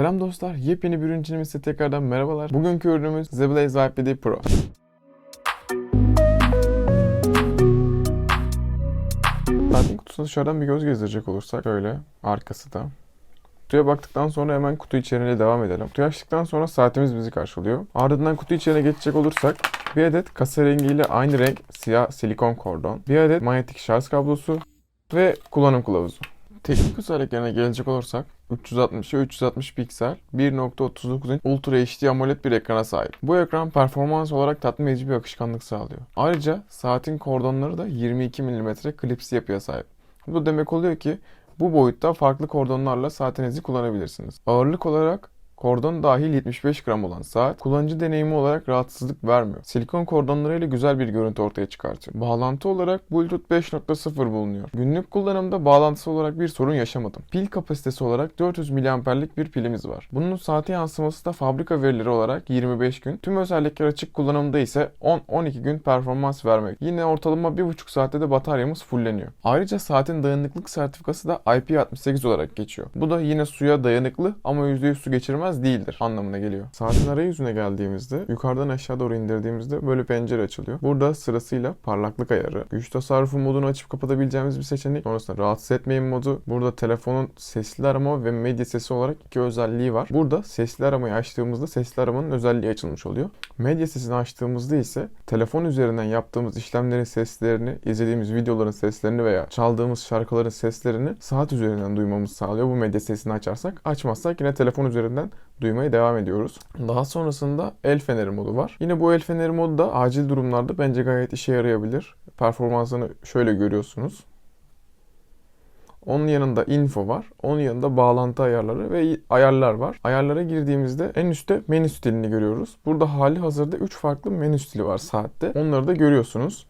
Selam dostlar, yepyeni bir ürün incelemesi tekrardan merhabalar. Bugünkü ürünümüz The Blaze 7 Pro. Saatin kutusuna dışarıdan bir göz gezdirecek olursak şöyle arkası da. Kutuya baktıktan sonra hemen kutu içeriğine devam edelim. Kutuyu açtıktan sonra saatimiz bizi karşılıyor. Ardından kutu içeriğine geçecek olursak bir adet kasa rengiyle aynı renk siyah silikon kordon, bir adet manyetik şarj kablosu ve kullanım kılavuzu. Teknik özelliklerine gelecek olursak 360'a 360 piksel 1.39 inç Ultra HD AMOLED bir ekrana sahip. Bu ekran performans olarak tatmin edici bir akışkanlık sağlıyor. Ayrıca saatin kordonları da 22 mm klipsi yapıya sahip. Bu demek oluyor ki bu boyutta farklı kordonlarla saatinizi kullanabilirsiniz. Ağırlık olarak Kordon dahil 75 gram olan saat kullanıcı deneyimi olarak rahatsızlık vermiyor. Silikon kordonlarıyla güzel bir görüntü ortaya çıkartıyor. Bağlantı olarak Bluetooth 5.0 bulunuyor. Günlük kullanımda bağlantısı olarak bir sorun yaşamadım. Pil kapasitesi olarak 400 mAh'lik bir pilimiz var. Bunun saate yansıması da fabrika verileri olarak 25 gün. Tüm özellikler açık kullanımda ise 10-12 gün performans vermek. Yine ortalama 1,5 saatte de bataryamız fulleniyor. Ayrıca saatin dayanıklık sertifikası da IP68 olarak geçiyor. Bu da yine suya dayanıklı ama %100 su geçirmez değildir anlamına geliyor. Saatin arayüzüne geldiğimizde yukarıdan aşağı doğru indirdiğimizde böyle pencere açılıyor. Burada sırasıyla parlaklık ayarı, güç tasarrufu modunu açıp kapatabileceğimiz bir seçenek. Sonrasında rahatsız etmeyin modu. Burada telefonun sesli arama ve medya sesi olarak iki özelliği var. Burada sesli aramayı açtığımızda sesli aramanın özelliği açılmış oluyor. Medya sesini açtığımızda ise telefon üzerinden yaptığımız işlemlerin seslerini, izlediğimiz videoların seslerini veya çaldığımız şarkıların seslerini saat üzerinden duymamızı sağlıyor. Bu medya sesini açarsak. Açmazsak yine telefon üzerinden duymaya devam ediyoruz. Daha sonrasında el feneri modu var. Yine bu el feneri modu da acil durumlarda bence gayet işe yarayabilir. Performansını şöyle görüyorsunuz. Onun yanında info var. Onun yanında bağlantı ayarları ve ayarlar var. Ayarlara girdiğimizde en üstte menü stilini görüyoruz. Burada hali hazırda 3 farklı menü stili var saatte. Onları da görüyorsunuz.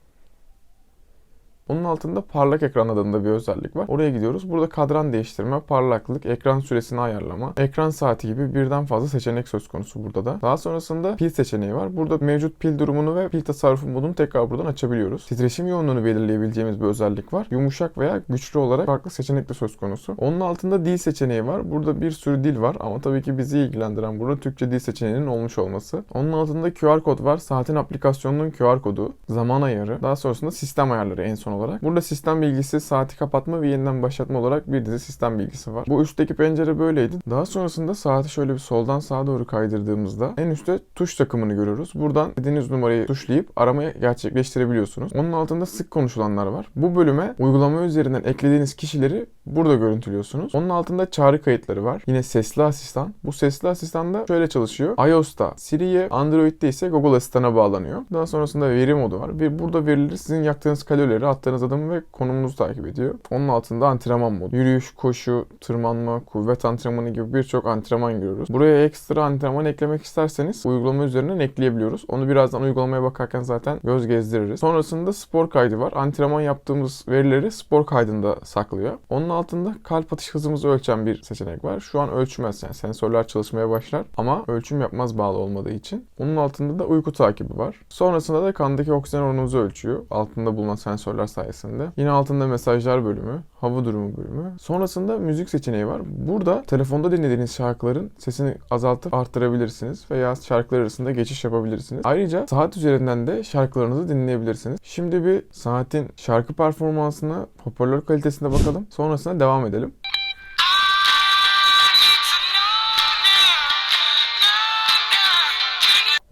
Onun altında parlak ekran adında bir özellik var. Oraya gidiyoruz. Burada kadran değiştirme, parlaklık, ekran süresini ayarlama, ekran saati gibi birden fazla seçenek söz konusu burada da. Daha sonrasında pil seçeneği var. Burada mevcut pil durumunu ve pil tasarrufu modunu tekrar buradan açabiliyoruz. Titreşim yoğunluğunu belirleyebileceğimiz bir özellik var. Yumuşak veya güçlü olarak farklı seçenek de söz konusu. Onun altında dil seçeneği var. Burada bir sürü dil var ama tabii ki bizi ilgilendiren burada Türkçe dil seçeneğinin olmuş olması. Onun altında QR kod var. Saatin aplikasyonunun QR kodu, zaman ayarı, daha sonrasında sistem ayarları en son olarak. Burada sistem bilgisi, saati kapatma ve yeniden başlatma olarak bir dizi sistem bilgisi var. Bu üstteki pencere böyleydi. Daha sonrasında saati şöyle bir soldan sağa doğru kaydırdığımızda en üstte tuş takımını görüyoruz. Buradan dediğiniz numarayı tuşlayıp aramayı gerçekleştirebiliyorsunuz. Onun altında sık konuşulanlar var. Bu bölüme uygulama üzerinden eklediğiniz kişileri burada görüntülüyorsunuz. Onun altında çağrı kayıtları var. Yine sesli asistan. Bu sesli asistan da şöyle çalışıyor. iOS'ta Siri'ye, Android'de ise Google Asistan'a bağlanıyor. Daha sonrasında veri modu var. Ve burada verileri sizin yaktığınız kalorileri, attığınız adımı ve konumunuzu takip ediyor. Onun altında antrenman modu. Yürüyüş, koşu, tırmanma, kuvvet antrenmanı gibi birçok antrenman görüyoruz. Buraya ekstra antrenman eklemek isterseniz uygulama üzerinden ekleyebiliyoruz. Onu birazdan uygulamaya bakarken zaten göz gezdiririz. Sonrasında spor kaydı var. Antrenman yaptığımız verileri spor kaydında saklıyor. Onun altında kalp atış hızımızı ölçen bir seçenek var. Şu an ölçmez yani sensörler çalışmaya başlar ama ölçüm yapmaz bağlı olmadığı için. Onun altında da uyku takibi var. Sonrasında da kandaki oksijen oranımızı ölçüyor. Altında bulunan sensörler sayesinde. Yine altında mesajlar bölümü, hava durumu bölümü. Sonrasında müzik seçeneği var. Burada telefonda dinlediğiniz şarkıların sesini azaltıp arttırabilirsiniz veya şarkılar arasında geçiş yapabilirsiniz. Ayrıca saat üzerinden de şarkılarınızı dinleyebilirsiniz. Şimdi bir saatin şarkı performansına, hoparlör kalitesine bakalım. Sonrasında devam edelim.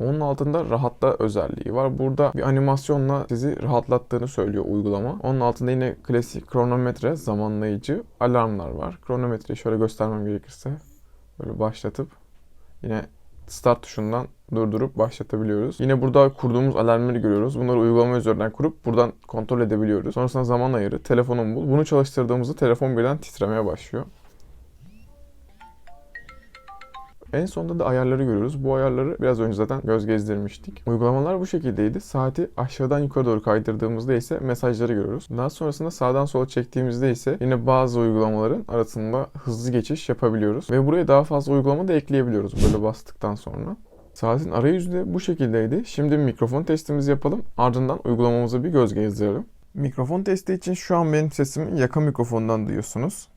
Onun altında rahatla özelliği var. Burada bir animasyonla sizi rahatlattığını söylüyor uygulama. Onun altında yine klasik kronometre, zamanlayıcı, alarmlar var. Kronometreyi şöyle göstermem gerekirse böyle başlatıp yine start tuşundan durdurup başlatabiliyoruz. Yine burada kurduğumuz alarmları görüyoruz. Bunları uygulama üzerinden kurup buradan kontrol edebiliyoruz. Sonrasında zaman ayarı, telefonun bul. Bunu çalıştırdığımızda telefon birden titremeye başlıyor. En sonunda da ayarları görüyoruz. Bu ayarları biraz önce zaten göz gezdirmiştik. Uygulamalar bu şekildeydi. Saati aşağıdan yukarı doğru kaydırdığımızda ise mesajları görüyoruz. Daha sonrasında sağdan sola çektiğimizde ise yine bazı uygulamaların arasında hızlı geçiş yapabiliyoruz. Ve buraya daha fazla uygulama da ekleyebiliyoruz böyle bastıktan sonra. Saatin arayüzü de bu şekildeydi. Şimdi mikrofon testimizi yapalım. Ardından uygulamamıza bir göz gezdirelim. Mikrofon testi için şu an benim sesimi yakın mikrofondan duyuyorsunuz.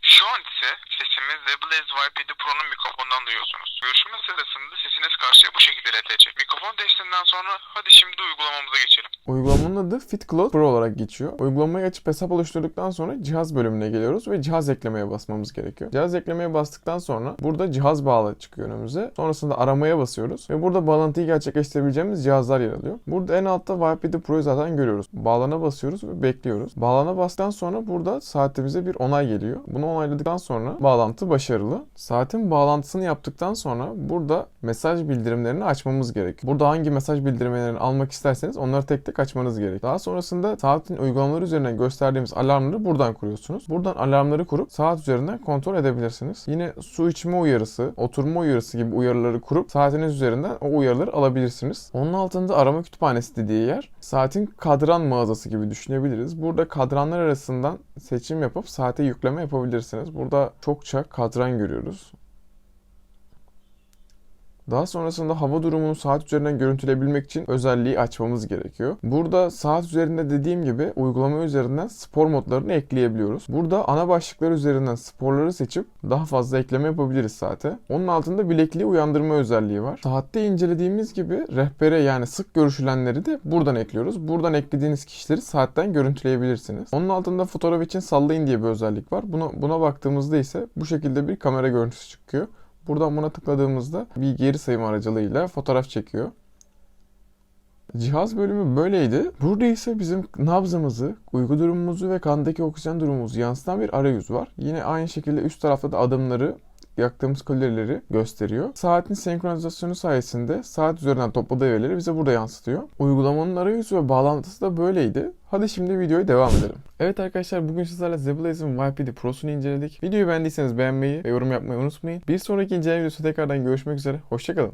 Zeblaze YPD Pro'nun mikrofonundan duyuyorsunuz. Görüşme sırasında sesiniz karşıya bu şekilde iletecek. Mikrofon testinden sonra hadi şimdi uygulamamıza geçelim. Uygulamanın adı FitCloud Pro olarak geçiyor. Uygulamayı açıp hesap oluşturduktan sonra cihaz bölümüne geliyoruz ve cihaz eklemeye basmamız gerekiyor. Cihaz eklemeye bastıktan sonra burada cihaz bağlı çıkıyor önümüze. Sonrasında aramaya basıyoruz ve burada bağlantıyı gerçekleştirebileceğimiz cihazlar yer alıyor. Burada en altta YPD Pro'yu zaten görüyoruz. Bağlana basıyoruz ve bekliyoruz. Bağlana bastıktan sonra burada saatimize bir onay geliyor. Bunu onayladıktan sonra bağlantı başarılı. Saatin bağlantısını yaptıktan sonra burada mesaj bildirimlerini açmamız gerekiyor. Burada hangi mesaj bildirimlerini almak isterseniz onları tek tek açmanız gerekiyor. Daha sonrasında saatin uygulamaları üzerinden gösterdiğimiz alarmları buradan kuruyorsunuz. Buradan alarmları kurup saat üzerinden kontrol edebilirsiniz. Yine su içme uyarısı, oturma uyarısı gibi uyarıları kurup saatiniz üzerinden o uyarıları alabilirsiniz. Onun altında arama kütüphanesi dediği yer saatin kadran mağazası gibi düşünebiliriz. Burada kadranlar arasından seçim yapıp saate yükleme yapabilirsiniz. Burada çokça kadran görüyoruz. Daha sonrasında hava durumunu saat üzerinden görüntüleyebilmek için özelliği açmamız gerekiyor. Burada saat üzerinde dediğim gibi uygulama üzerinden spor modlarını ekleyebiliyoruz. Burada ana başlıklar üzerinden sporları seçip daha fazla ekleme yapabiliriz saate. Onun altında bilekliği uyandırma özelliği var. Saatte incelediğimiz gibi rehbere yani sık görüşülenleri de buradan ekliyoruz. Buradan eklediğiniz kişileri saatten görüntüleyebilirsiniz. Onun altında fotoğraf için sallayın diye bir özellik var. Buna, buna baktığımızda ise bu şekilde bir kamera görüntüsü çıkıyor. Buradan buna tıkladığımızda bir geri sayım aracılığıyla fotoğraf çekiyor. Cihaz bölümü böyleydi. Burada ise bizim nabzımızı, uyku durumumuzu ve kandaki oksijen durumumuzu yansıtan bir arayüz var. Yine aynı şekilde üst tarafta da adımları, yaktığımız kalorileri gösteriyor. Saatin senkronizasyonu sayesinde saat üzerinden topladığı verileri bize burada yansıtıyor. Uygulamanın arayüzü ve bağlantısı da böyleydi. Hadi şimdi videoya devam edelim. Evet arkadaşlar bugün sizlerle Zeblaze'in YPD Pro'sunu inceledik. Videoyu beğendiyseniz beğenmeyi ve yorum yapmayı unutmayın. Bir sonraki inceleme videosunda tekrardan görüşmek üzere. Hoşçakalın.